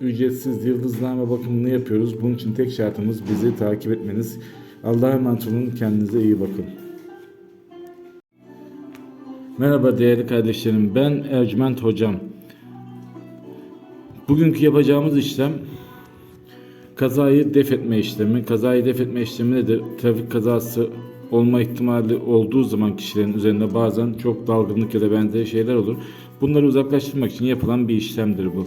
ücretsiz yıldızname bakımını yapıyoruz. Bunun için tek şartımız bizi takip etmeniz. Allah'a emanet olun. Kendinize iyi bakın. Merhaba değerli kardeşlerim. Ben Ercüment Hocam. Bugünkü yapacağımız işlem kazayı def etme işlemi. Kazayı def etme işlemi nedir? Trafik kazası olma ihtimali olduğu zaman kişilerin üzerinde bazen çok dalgınlık ya da benzeri şeyler olur. Bunları uzaklaştırmak için yapılan bir işlemdir bu.